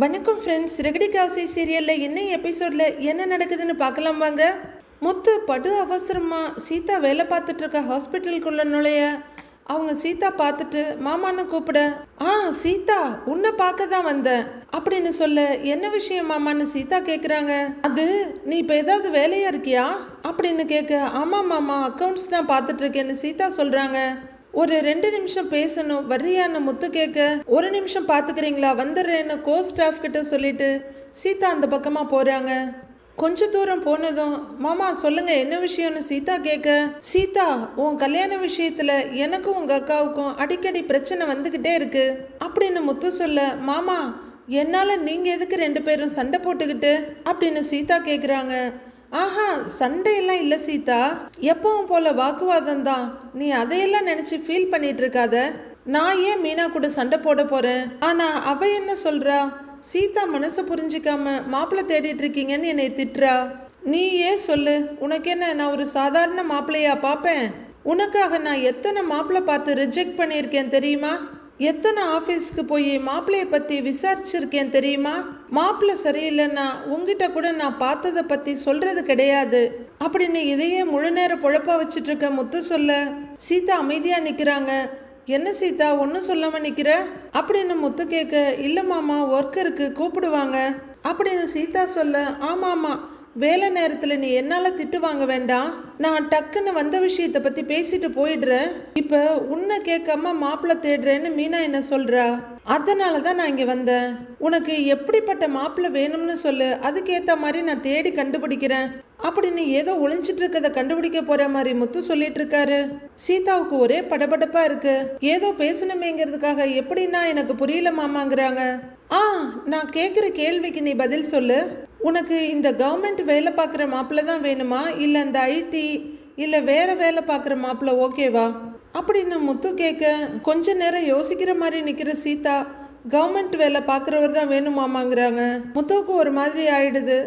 வணக்கம் ஃப்ரெண்ட்ஸ் ரெகடி காசி சீரியலில் என்ன எபிசோடில் என்ன நடக்குதுன்னு பார்க்கலாம் வாங்க. முத்து படு அவசரமாக சீதா வேலை பார்த்துட்டு இருக்க ஹாஸ்பிட்டலுக்குள்ள நுழைய. அவங்க சீதா பார்த்துட்டு மாமான்னு கூப்பிட. ஆ சீதா உன்னை பார்க்க தான் வந்தேன். அப்படின்னு சொல்ல என்ன விஷயம் மாமான்னு சீதா கேட்குறாங்க அது நீ இப்போ ஏதாவது வேலையாக இருக்கியா? அப்படின்னு கேட்க ஆமாம் மாமா அக்கௌண்ட்ஸ் தான் பார்த்துட்ருக்கேன்னு சீதா சொல்கிறாங்க ஒரு ரெண்டு நிமிஷம் பேசணும். வர்றியான்னு முத்து கேட்க? ஒரு நிமிஷம் பார்த்துக்கிறீங்களா வந்துடுறேன்னு கோ ஸ்டாஃப் கிட்ட சொல்லிட்டு சீதா அந்த பக்கமாக போகிறாங்க கொஞ்ச தூரம் போனதும் மாமா சொல்லுங்க என்ன விஷயம்னு சீதா கேட்க? சீதா உன் கல்யாண விஷயத்துல எனக்கும் உங்க அக்காவுக்கும் அடிக்கடி பிரச்சனை வந்துகிட்டே இருக்கு. அப்படின்னு முத்து சொல்ல மாமா என்னால நீங்க எதுக்கு ரெண்டு பேரும் சண்டை போட்டுக்கிட்டு? அப்படின்னு சீதா கேக்குறாங்க. ஆஹா சண்டையெல்லாம் இல்லை சீதா. எப்பவும் போல வாக்குவாதம் தான். நீ அதையெல்லாம் நினச்சி ஃபீல் பண்ணிட்டு இருக்காத நான் ஏன் மீனா கூட சண்டை போட போகிறேன் ஆனால் அவ என்ன சொல்கிறா சீதா மனசை புரிஞ்சிக்காம மாப்பிள்ளை தேடிட்டு இருக்கீங்கன்னு என்னை திட்டுறா. நீ ஏன் சொல்லு? உனக்கு என்ன நான் ஒரு சாதாரண மாப்பிள்ளையா பார்ப்பேன் உனக்காக நான் எத்தனை மாப்பிள்ளை பார்த்து ரிஜெக்ட் பண்ணியிருக்கேன் தெரியுமா? எத்தனை ஆஃபீஸ்க்கு போய் மாப்பிள்ளையை பற்றி விசாரிச்சிருக்கேன் தெரியுமா? மாப்பிள்ளை சரியில்லைன்னா உங்ககிட்ட கூட நான் பார்த்ததை பற்றி சொல்கிறது கிடையாது. அப்படின்னு இதையே முழு நேரம் பொழப்ப வச்சுட்டு இருக்க முத்து சொல்ல சீதா அமைதியாக நிற்கிறாங்க என்ன சீதா ஒன்றும் சொல்லாமல் நிற்கிற அப்படின்னு முத்து கேட்க இல்லை மாமா ஒர்க்கருக்கு கூப்பிடுவாங்க. அப்படின்னு சீதா சொல்ல ஆமாம் ஆமாம் வேலை நேரத்தில் நீ என்னால் திட்டு வாங்க வேண்டாம் நான் டக்குன்னு வந்த விஷயத்தை பற்றி பேசிட்டு போயிடுறேன். இப்போ உன்னை கேட்காம மாப்பிள்ளை தேடுறேன்னு மீனா என்ன சொல்கிறா அதனால தான் நான் இங்கே வந்தேன். உனக்கு எப்படிப்பட்ட மாப்பிள்ளை வேணும்னு சொல்லு. அதுக்கேற்ற மாதிரி நான் தேடி கண்டுபிடிக்கிறேன். அப்படின்னு ஏதோ ஒளிஞ்சிட்டு இருக்கதை கண்டுபிடிக்க போற மாதிரி முத்து சொல்லிட்டு இருக்காரு. சீதாவுக்கு ஒரே படபடப்பா இருக்கு. ஏதோ பேசணுமேங்கிறதுக்காக எப்படின்னா எனக்கு புரியல மாமாங்கிறாங்க. ஆ நான் கேட்குற கேள்விக்கு நீ பதில் சொல்லு. உனக்கு இந்த கவர்மெண்ட் வேலை பார்க்குற மாப்பிள்ள தான் வேணுமா? இல்லை இந்த ஐடி இல்லை வேறு வேலை பார்க்குற மாப்பிள்ள ஓகேவா அப்படின்னு முத்து கேட்க கொஞ்ச நேரம் யோசிக்கிற மாதிரி நிற்கிற சீதா கவர்மெண்ட் வேலை பார்க்குறவர் தான் வேணுமாமாங்கிறாங்க. முத்துவுக்கு ஒரு மாதிரி ஆயிடுது.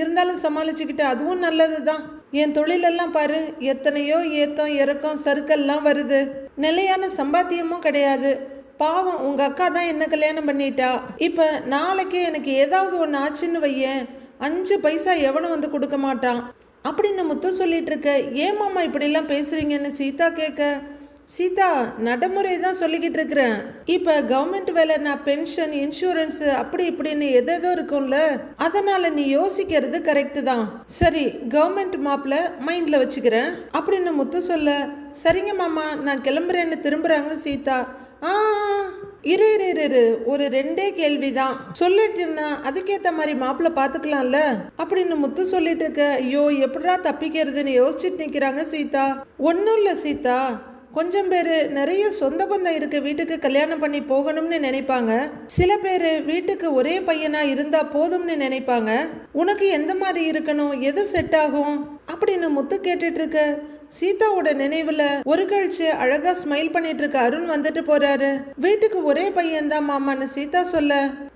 இருந்தாலும் சமாளிச்சுக்கிட்டு அதுவும் நல்லது தான். என் தொழிலெல்லாம் பாரு எத்தனையோ ஏத்தம் இறக்கம் சறுக்கல்லாம் வருது. நிலையான சம்பாத்தியமும் கிடையாது. பாவம் உங்கள் அக்கா தான் என்ன கல்யாணம் பண்ணிட்டா? இப்போ நாளைக்கு எனக்கு ஏதாவது ஒன்று ஆச்சுன்னு வையேன். அஞ்சு பைசா எவனும் வந்து கொடுக்க மாட்டான். அப்படின்னு முத்து சொல்லிட்டு இருக்க ஏன் மாமா இப்படிலாம் பேசுறீங்கன்னு சீதா கேட்க சீதா நடைமுறை தான் சொல்லிக்கிட்டு இருக்கிறேன். இப்போ கவர்மெண்ட் வேலை நான் பென்ஷன் இன்சூரன்ஸ் அப்படி இப்படின்னு எதேதோ இருக்கும்ல அதனால நீ யோசிக்கிறது கரெக்டு தான். சரி கவர்மெண்ட் மாப்பில் மைண்டில் வச்சுக்கிறேன். அப்படின்னு முத்து சொல்ல சரிங்க மாமா நான் கிளம்புறேன்னு திரும்புறாங்க சீதா. ஆ. இரு இரு இரு இரு. ஒரு ரெண்டே கேள்விதான். சொல்லிட்டுன்னா அதுக்கேத்த மாதிரி மாப்பிள்ளை பார்த்துக்கலாம்ல அப்படின்னு முத்து சொல்லிட்டு இருக்க ஐயோ எப்படிடா தப்பிக்கிறதுன்னு யோசிச்சுட்டு நிக்கிறாங்க சீதா. ஒன்றும் இல்லை சீதா. கொஞ்சம் பேர் நிறைய சொந்த பந்தம் இருக்க வீட்டுக்கு கல்யாணம் பண்ணி போகணும்னு நினைப்பாங்க. சில பேர் வீட்டுக்கு ஒரே பையனா இருந்தா போதும்னு நினைப்பாங்க. உனக்கு எந்த மாதிரி இருக்கணும்? எது செட் ஆகும்? அப்படின்னு முத்து கேட்டுட்டு இருக்க சீதாவோட நினைவுல ஒரு கழிச்சு அழகா ஸ்மைல் பண்ணிட்டு இருக்க அருண் வந்துட்டு போறாரு. வீட்டுக்கு ஒரே பையன் தான் மாமான்னு சீதா சொல்ல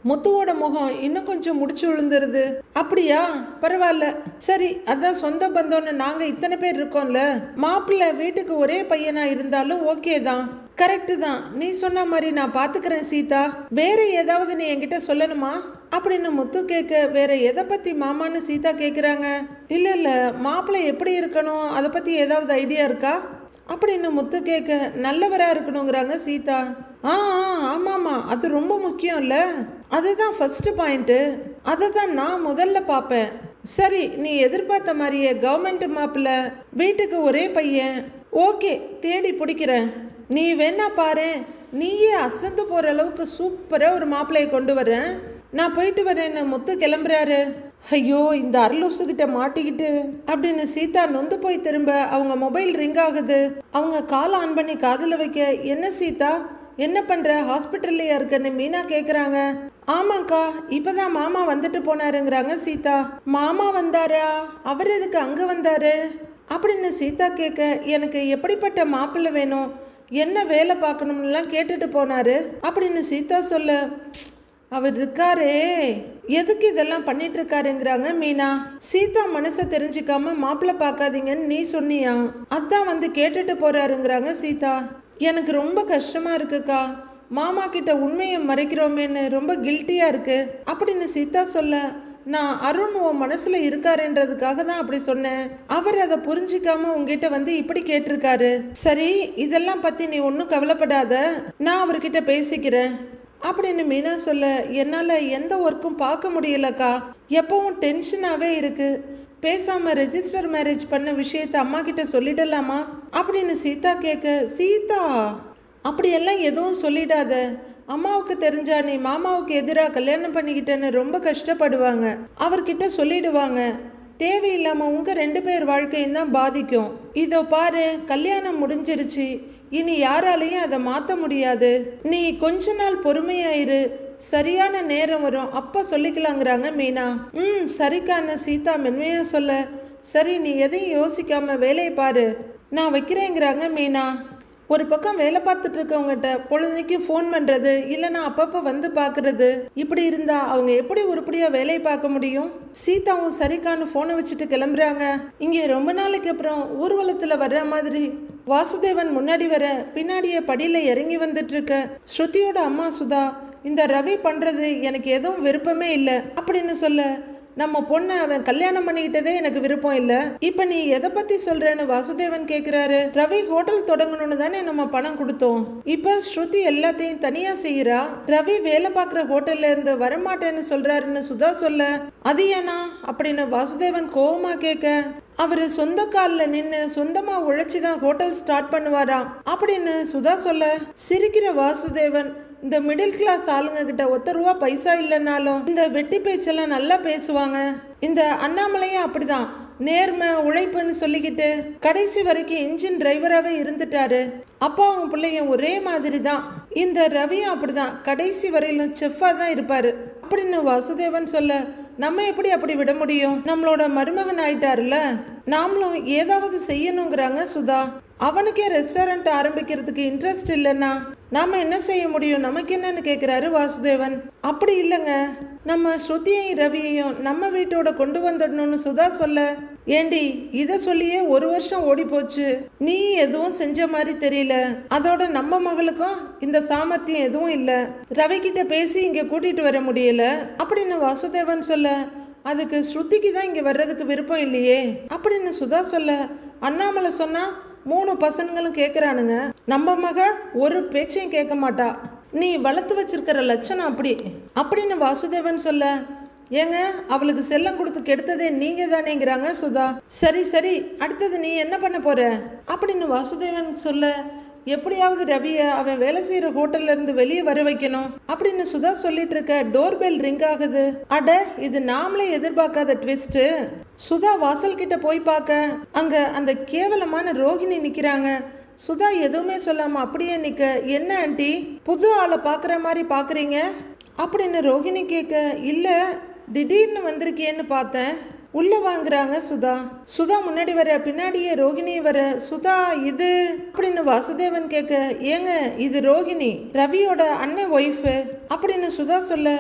முத்துவோட முகம் இன்னும் கொஞ்சம் முடிச்சு விழுந்துருது. அப்படியா? பரவாயில்ல. சரி அதான் சொந்த பந்தம்னு நாங்க இத்தனை பேர் இருக்கோம்ல. மாப்பிள்ளை வீட்டுக்கு ஒரே பையனா இருந்தாலும் ஓகே தான். கரெக்டு தான். நீ சொன்ன மாதிரி நான் பாத்துக்கிறேன் சீதா. வேற ஏதாவது நீ என்கிட்ட சொல்லணுமா? அப்படின்னு முத்து கேட்க வேற எதை பத்தி மாமான்னு சீதா கேட்குறாங்க இல்ல இல்ல மாப்பிள்ளை எப்படி இருக்கணும்? அதை பத்தி ஏதாவது ஐடியா இருக்கா? அப்படின்னு முத்து கேட்க நல்லவரா இருக்கணுங்கிறாங்க சீதா. ஆ ஆ, அது ரொம்ப முக்கியம் இல்லை அதுதான் ஃபஸ்ட்டு பாயிண்ட்டு அதை தான் நான் முதல்ல பார்ப்பேன். சரி நீ எதிர்பார்த்த மாதிரியே கவர்மெண்ட் மாப்பிள்ள வீட்டுக்கு ஒரே பையன். ஓகே தேடி பிடிக்கிறேன். நீ வேணா பாரு நீயே அசந்து போகிற அளவுக்கு சூப்பராக ஒரு மாப்பிள்ளையை கொண்டு வரேன் நான் போயிட்டு வரேன் முத்து கிளம்புறாரு. ஐயோ இந்த அரலூசுகிட்ட மாட்டிக்கிட்டு அப்படின்னு சீதா நொந்து போய் திரும்ப அவங்க மொபைல் ரிங் ஆகுது. அவங்க கால் ஆன் பண்ணி காதில் வைக்க என்ன சீதா? என்ன பண்ற? ஹாஸ்பிட்டல்லையா இருக்கன்னு மீனா கேக்குறாங்க. ஆமாக்கா இப்பதான் மாமா வந்துட்டு போனாருங்கிறாங்க சீதா. மாமா வந்தாரா? அவர் எதுக்கு அங்க வந்தாரு? அப்படின்னு சீதா கேட்க எனக்கு எப்படிப்பட்ட மாப்பிள்ளை வேணும்? என்ன வேலை பார்க்கணும்னுலாம் கேட்டுட்டு போனாரு? அப்படின்னு சீதா சொல்ல அவர் இருக்காரே. எதுக்கு இதெல்லாம் பண்ணிட்டு இருக்காருங்கிறாங்க மீனா. சீதா மனசை தெரிஞ்சுக்காம மாப்பிள்ள பார்க்காதீங்கன்னு நீ சொன்னியா? அதான் வந்து கேட்டுட்டு போறாருங்கிறாங்க சீதா. எனக்கு ரொம்ப கஷ்டமா இருக்குக்கா. மாமா கிட்ட உண்மையை மறைக்கிறோமேன்னு ரொம்ப கில்ட்டியா இருக்கு. அப்படின்னு சீதா சொல்ல நான் அருண் உன் மனசுல இருக்காருன்றதுக்காக தான் அப்படி சொன்னேன். அவர் அதை புரிஞ்சிக்காம உங்ககிட்ட வந்து இப்படி கேட்டிருக்காரு. சரி இதெல்லாம் பத்தி நீ ஒன்றும் கவலைப்படாத. நான் அவர்கிட்ட பேசிக்கிறேன். அப்படின்னு மீனா சொல்ல என்னால் எந்த ஒர்க்கும் பார்க்க முடியலக்கா. எப்பவும் டென்ஷனாகவே இருக்குது பேசாமல் ரெஜிஸ்டர் மேரேஜ் பண்ண விஷயத்த அம்மா கிட்ட சொல்லிடலாமா? அப்படின்னு சீதா கேட்க சீதா அப்படியெல்லாம் எதுவும் சொல்லிடாத. அம்மாவுக்கு தெரிஞ்சா நீ மாமாவுக்கு எதிராக கல்யாணம் பண்ணிக்கிட்டேன்னு ரொம்ப கஷ்டப்படுவாங்க. அவர்கிட்ட சொல்லிடுவாங்க. தேவையில்லாமல் உங்கள் ரெண்டு பேர் வாழ்க்கையும் தான் பாதிக்கும். இதோ பாரு கல்யாணம் முடிஞ்சிருச்சு. இனி யாராலையும் அதை மாற்ற முடியாது. நீ கொஞ்ச நாள் பொறுமையாயிரு. சரியான நேரம் வரும். அப்போ சொல்லிக்கலாங்கிறாங்க மீனா. ம் சரிக்கான சீதா மென்மையாக சொல்ல. சரி நீ எதையும் யோசிக்காம வேலையை பாரு. நான் வைக்கிறேங்கிறாங்க மீனா. ஒரு பக்கம் வேலை பார்த்துட்டு இருக்கவங்ககிட்ட பொழுதுனைக்கும் ஃபோன் பண்ணுறது இல்லைனா அப்பப்போ வந்து பார்க்குறது. இப்படி இருந்தால் அவங்க எப்படி உருப்படியாக வேலையை பார்க்க முடியும்? சீதாவும் சரிக்கான்னு ஃபோனை வச்சுட்டு கிளம்புறாங்க. இங்கே ரொம்ப நாளைக்கு அப்புறம் ஊர்வலத்தில் வர்ற மாதிரி வாசுதேவன் முன்னாடி வர பின்னாடியே படியில் இறங்கி வந்துட்டு இருக்க ஸ்ருதியோட அம்மா சுதா இந்த ரவி பண்ணுறது எனக்கு எதுவும் விருப்பமே இல்லை அப்படின்னு சொல்ல நம்ம பொண்ணை அவன் கல்யாணம் பண்ணிக்கிட்டதே எனக்கு விருப்பம் இல்ல. இப்ப நீ எதை பத்தி சொல்றேன்னு வாசுதேவன் கேக்குறாரு. ரவி ஹோட்டல் தொடங்கணும்னு தானே நம்ம பணம் கொடுத்தோம். இப்ப ஸ்ருதி எல்லாத்தையும் தனியா செய்யறா ரவி வேலை பார்க்குற ஹோட்டல்ல இருந்து வரமாட்டேன்னு சொல்றாருன்னு சுதா சொல்ல. அது ஏனா அப்படின்னு வாசுதேவன் கோவமா கேட்க அவர் சொந்த காலில் நின்று சொந்தமாக உழைச்சி தான் ஹோட்டல் ஸ்டார்ட் பண்ணுவாராம் அப்படின்னு சுதா சொல்ல. சிரிக்கிற வாசுதேவன் இந்த மிடில் கிளாஸ் ஆளுங்க கிட்ட ஒத்த ரூபா பைசா இல்லைனாலும் இந்த வெட்டி பேச்செல்லாம் நல்லா பேசுவாங்க. இந்த அண்ணாமலையும் அப்படிதான். நேர்மை உழைப்புன்னு சொல்லிக்கிட்டு கடைசி வரைக்கும் இன்ஜின் டிரைவராகவே இருந்துட்டாரு. அப்பாவும் பிள்ளையும் ஒரே மாதிரி தான் இந்த ரவியும் அப்படிதான். கடைசி வரையிலும் செஃப்பாக தான் இருப்பாரு. அப்படின்னு வாசுதேவன் சொல்ல நம்ம எப்படி அப்படி விட முடியும்? நம்மளோட மருமகன் ஆயிட்டாருல நாமளும் ஏதாவது செய்யணுங்கிறாங்க சுதா. அவனுக்கே ரெஸ்டாரண்ட் ஆரம்பிக்கிறதுக்கு இன்ட்ரெஸ்ட் இல்லைன்னா நாம என்ன செய்ய முடியும்? நமக்கு என்னன்னு கேட்குறாரு வாசுதேவன். அப்படி இல்லைங்க. நம்ம ஸ்ருதியையும் ரவியையும் நம்ம வீட்டோட கொண்டு வந்துடணும்னு சுதா சொல்ல ஏண்டி இதை சொல்லியே ஒரு வருஷம் ஓடி போச்சு நீ எதுவும் செஞ்ச மாதிரி தெரியல. அதோட நம்ம மகளுக்கும் இந்த சாமர்த்தியம் எதுவும் இல்லை. ரவி பேசி இங்கே கூட்டிட்டு வர முடியல. அப்படின்னு வாசுதேவன் சொல்ல அதுக்கு ஸ்ருதிக்கு தான் இங்கே வர்றதுக்கு விருப்பம் இல்லையே. அப்படின்னு சுதா சொல்ல அண்ணாமலை சொன்னா மூணு பசங்களும் கேட்குறானுங்க நம்ம மக ஒரு பேச்சையும் கேட்க மாட்டா. நீ வளர்த்து வச்சிருக்கிற லட்சணம் அப்படி. அப்படின்னு வாசுதேவன் சொல்ல ஏங்க அவளுக்கு செல்லம் கொடுத்து கெடுத்ததே நீங்க தானேங்கிறாங்க சுதா. சரி சரி அடுத்தது நீ என்ன பண்ண போற? அப்படின்னு வாசுதேவன் சொல்ல எப்படியாவது ரவியை அவன் வேலை செய்கிற ஹோட்டல்ல இருந்து வெளியே வர வைக்கணும் அப்படின்னு சுதா சொல்லிட்டு இருக்க டோர் பெல் ரிங் ஆகுது. அட இது நாமளே எதிர்பார்க்காத ட்விஸ்ட்டு சுதா வாசல் கிட்ட போய் பார்க்க அங்க அந்த கேவலமான ரோகிணி நிக்கிறாங்க. சுதா எதுவுமே சொல்லாம அப்படியே நிக்க என்ன ஆண்டி புது ஆளை பார்க்குற மாதிரி பார்க்குறீங்க? அப்படின்னு ரோகிணி கேட்க இல்லை திடீர்னு வந்திருக்கேன்னு பார்த்தேன். உள்ள வாங்குறாங்க சுதா. சுதா முன்னாடி வர பின்னாடியே ரோகிணி வர சுதா இது அப்படின்னு வாசுதேவன் கேட்க ஏங்க இது ரோகிணி ரவியோட அண்ணன் ஒய்ஃபு அப்படின்னு சுதா சொல்ல